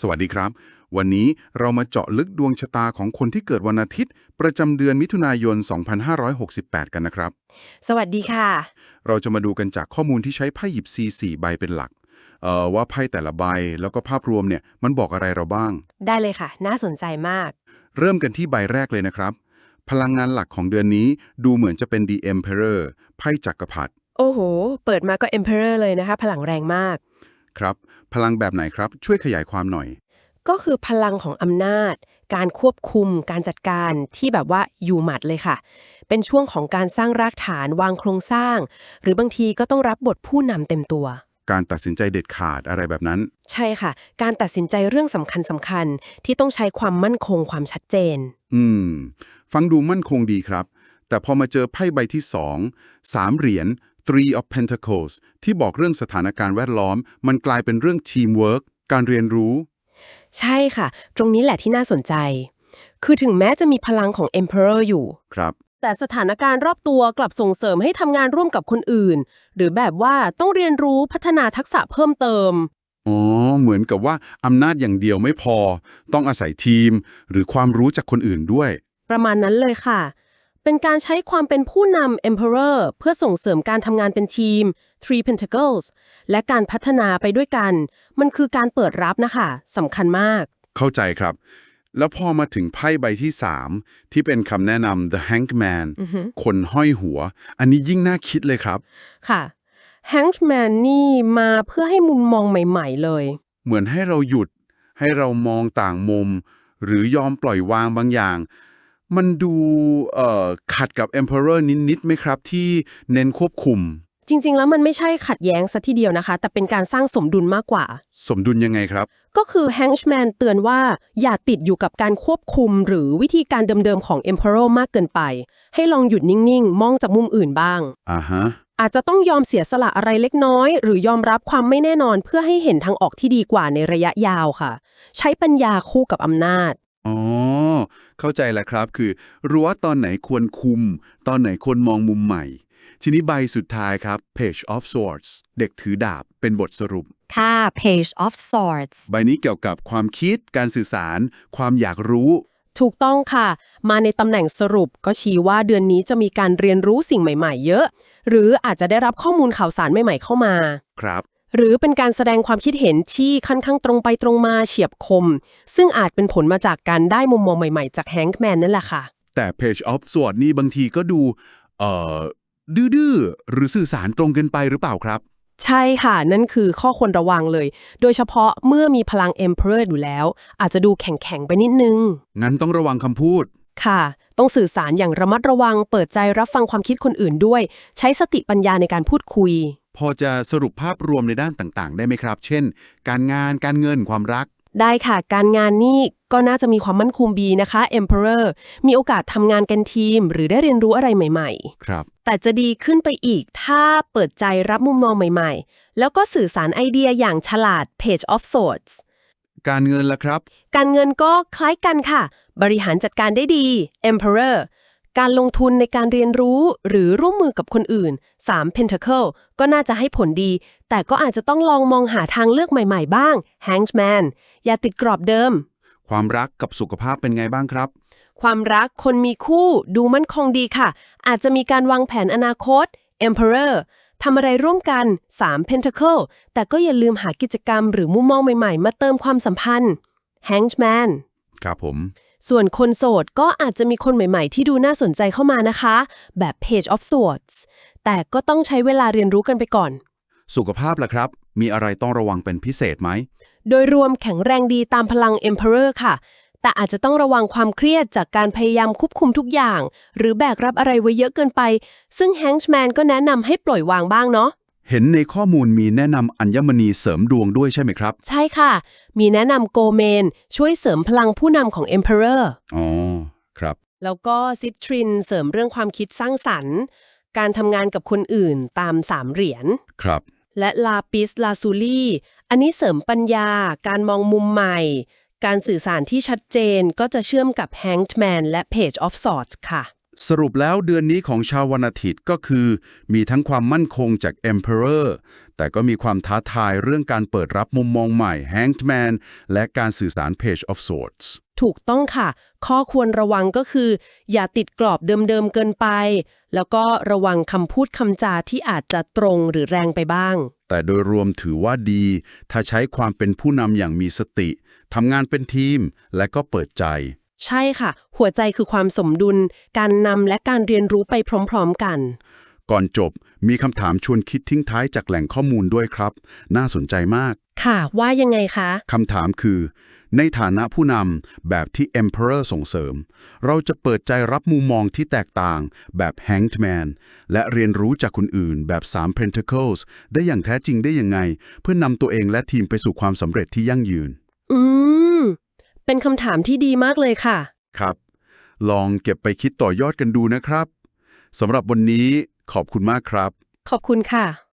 สวัสดีครับ วันนี้เรามาเจาะลึกดวงชะตาของคนที่เกิดวันอาทิตย์ ประจำเดือนมิถุนายน 2568 กันนะครับ สวัสดีค่ะ เราจะมาดูกันจากข้อมูลที่ใช้ไพ่หยิบซี4ใบเป็นหลักเอ่อว่าไพ่แต่ละใบแล้วก็ภาพรวมเนี่ยมันบอกอะไรเราบ้าง ได้เลยค่ะ น่าสนใจมาก เริ่มกันที่ใบแรกเลยนะครับ พลังงานหลักของเดือนนี้ดูเหมือนจะเป็น The Emperor ไพ่จักรพรรดิโอ้โห เปิดมาก็ Emperor เลยนะคะ พลังแรงมาก ครับ พลังแบบไหนครับ ช่วยขยายความหน่อย ก็คือพลังของอำนาจ การควบคุม การจัดการที่แบบว่าอยู่หมัดเลยค่ะ เป็นช่วงของการสร้างรากฐานวางโครงสร้าง หรือบางทีก็ต้องรับบทผู้นำเต็มตัว การตัดสินใจเด็ดขาดอะไรแบบนั้น ใช่ค่ะ การตัดสินใจเรื่องสำคัญสำคัญๆที่ต้องใช้ความมั่นคงความชัดเจน อืม ฟังดูมั่นคงดีครับ แต่พอมาเจอไพ่ใบที่สองสามเหรียญ Three of Pentacles ที่บอกเรื่องสถานการณ์แวดล้อม มันกลายเป็นเรื่อง Teamwork การเรียนรู้ ใช่ค่ะ ตรงนี้แหละที่น่าสนใจ คือถึงแม้จะมีพลังของ Emperor อยู่ ครับ แต่สถานการณ์รอบตัวกลับส่งเสริมให้ทำงานร่วมกับคนอื่น หรือแบบว่าต้องเรียนรู้พัฒนาทักษะเพิ่มเติม อ๋อ เหมือนกับว่าอำนาจอย่างเดียวไม่พอ ต้องอาศัยทีม หรือความรู้จากคนอื่นด้วย ประมาณนั้นเลยค่ะ เป็นการใช้ความเป็นผู้นำ Emperor เพื่อส่งเสริมการทำงานเป็นทีม Three Pentacles และการพัฒนาไปด้วยกัน มันคือการเปิดรับนะคะสำคัญมาก เข้าใจครับ แล้วพอมาถึงไพ่ใบที่ 3 ที่เป็นคำแนะนำ The Hangman คนห้อยหัว อันนี้ยิ่งน่าคิดเลยครับ ค่ะ Hangman นี่มาเพื่อให้มุมมองใหม่ ๆ เลย เหมือนให้เราหยุด ให้เรามองต่างมุม หรือยอมปล่อยวางบางอย่าง มันดูเอ่อขัดกับ Emperor นิดๆไหมครับ ที่เน้นควบคุม จริง ๆ แล้วมันไม่ใช่ขัดแย้งซะทีเดียวนะคะ แต่เป็นการสร้างสมดุลมากกว่า สมดุลยังไงครับ ก็คือ Hangman เตือนว่าอย่าติดอยู่กับการควบคุมหรือวิธีการเดิมๆของ Emperor มากเกินไป ให้ลองหยุดนิ่งๆ มองจากมุมอื่นบ้างอ่าฮะอาจจะต้องยอมเสียสละอะไรเล็กน้อย หรือยอมรับความไม่แน่นอนเพื่อให้เห็นทางออกที่ดีกว่าในระยะยาวค่ะ ใช้ปัญญาคู่กับอำนาจอ๋อ เข้าใจแล้วครับคือรู้ว่าตอนไหนควรคุม ตอนไหนควรมองมุมใหม่ ทีนี้ใบสุดท้ายครับ Page of Swords เด็กถือดาบเป็นบทสรุป ค่ะ Page of Swords ใบนี้เกี่ยวกับความคิด การสื่อสาร ความอยากรู้ ถูกต้องค่ะ มาในตำแหน่งสรุปก็ชี้ว่าเดือนนี้จะมีการเรียนรู้สิ่งใหม่ ๆ เยอะ หรืออาจจะได้รับข้อมูลข่าวสารใหม่ ๆ เข้ามา ครับ หรือเป็นการแสดงความคิดเห็นที่ค่อนข้างตรงไปตรงมาเฉียบคม ซึ่งอาจเป็นผลมาจากการได้มุมมองใหม่ๆ จากแฮงค์แมนนั่นแหละค่ะ แต่ Page of Swords นี่บางทีก็ดูเอ่อดื้อๆหรือสื่อสารตรงเกินไปหรือเปล่าครับ ใช่ค่ะ นั่นคือข้อควรระวังเลย โดยเฉพาะเมื่อมีพลัง Emperor อยู่แล้ว อาจจะดูแข็งๆไปนิดนึง งั้นต้องระวังคำพูด ค่ะ ต้องสื่อสารอย่างระมัดระวัง เปิดใจรับฟังความคิดคนอื่นด้วย ใช้สติปัญญาในการพูดคุย พอจะสรุปภาพรวมในด้านต่างๆ ได้ไหมครับ เช่น การงานการเงินความรัก ได้ค่ะ การงานนี่ก็น่าจะมีความมั่นคงดีนะคะ Emperor มีโอกาสทำงานกันทีม หรือได้เรียนรู้อะไรใหม่ ๆ ครับ แต่จะดีขึ้นไปอีกถ้าเปิดใจรับมุมมองใหม่ๆ แล้วก็สื่อสารไอเดียอย่างฉลาด Page of Swords การเงินล่ะครับ การเงินก็คล้ายกันค่ะ บริหารจัดการได้ดี Emperor การลงทุนในการเรียนรู้หรือร่วมมือกับคนอื่น 3 Pentacle ก็น่าจะให้ผลดี แต่ก็อาจจะต้องลองมองหาทางเลือกใหม่ๆบ้าง Hangman อย่าติดกรอบเดิม ความรักกับสุขภาพเป็นไงบ้างครับ ความรักคนมีคู่ดูมั่นคงดีค่ะ อาจจะมีการวางแผนอนาคต Emperor ทำอะไรร่วมกัน 3 Pentacle แต่ก็อย่าลืมหากิจกรรมหรือมุมมองใหม่ๆ มาเติมความสัมพันธ์ Hangman ครับผม ส่วนคนโสดก็อาจจะมีคนใหม่ๆ ที่ดูน่าสนใจเข้ามานะคะ แบบ Page of Swords แต่ก็ต้องใช้เวลาเรียนรู้กันไปก่อน สุขภาพล่ะครับ มีอะไรต้องระวังเป็นพิเศษไหม โดยรวมแข็งแรงดีตามพลัง Emperor ค่ะ แต่อาจจะต้องระวังความเครียดจากการพยายามควบคุมทุกอย่าง หรือแบกรับอะไรไว้เยอะเกินไป ซึ่ง Hangman ก็แนะนำให้ปล่อยวางบ้างเนาะ เห็นในข้อมูลมีแนะนำอัญมณีเสริมดวงด้วยใช่ไหมครับ ใช่ค่ะ มีแนะนำโกเมน ช่วยเสริมพลังผู้นำของ Emperor อ๋อ ครับ แล้วก็ซิตรินเสริมเรื่องความคิดสร้างสรรค์ การทำงานกับคนอื่นตามสามเหรียญ ครับ และลาปิสลาซูลีอันนี้เสริมปัญญา การมองมุมใหม่ การสื่อสารที่ชัดเจนก็จะเชื่อมกับ Hanged Man และ Page of Swords ค่ะ สรุปแล้วเดือนนี้ของชาววันอาทิตย์ก็คือ มีทั้งความมั่นคงจาก Emperor แต่ก็มีความท้าทายเรื่องการเปิดรับมุมมองใหม่ Hanged Man และการสื่อสาร Page of Swords ถูกต้องค่ะ ข้อควรระวังก็คือ อย่าติดกรอบเดิมๆเกินไป แล้วก็ระวังคำพูดคำจาที่อาจจะตรงหรือแรงไปบ้าง แต่โดยรวมถือว่าดี ถ้าใช้ความเป็นผู้นำอย่างมีสติทำงานเป็นทีมและก็เปิดใจ ใช่ค่ะ หัวใจคือความสมดุล การนำและการเรียนรู้ไปพร้อมๆกัน ก่อนจบมีคำถามชวนคิดทิ้งท้ายจากแหล่งข้อมูลด้วยครับ น่าสนใจมาก ค่ะว่ายังไงคะ คำถามคือ ในฐานะผู้นำแบบที่ Emperor ส่งเสริม เราจะเปิดใจรับมุมมองที่แตกต่าง แบบ Hanged Man และเรียนรู้จากคนอื่นแบบ3 Pentacles ได้อย่างแท้จริงได้ยังไง เพื่อนำตัวเองและทีมไปสู่ความสำเร็จที่ยั่งยืนอืม เป็นคำถามที่ดีมากเลยค่ะ ครับ ลองเก็บไปคิดต่อยอดกันดูนะครับสำหรับวันนี้ขอบคุณมากครับ ขอบคุณค่ะ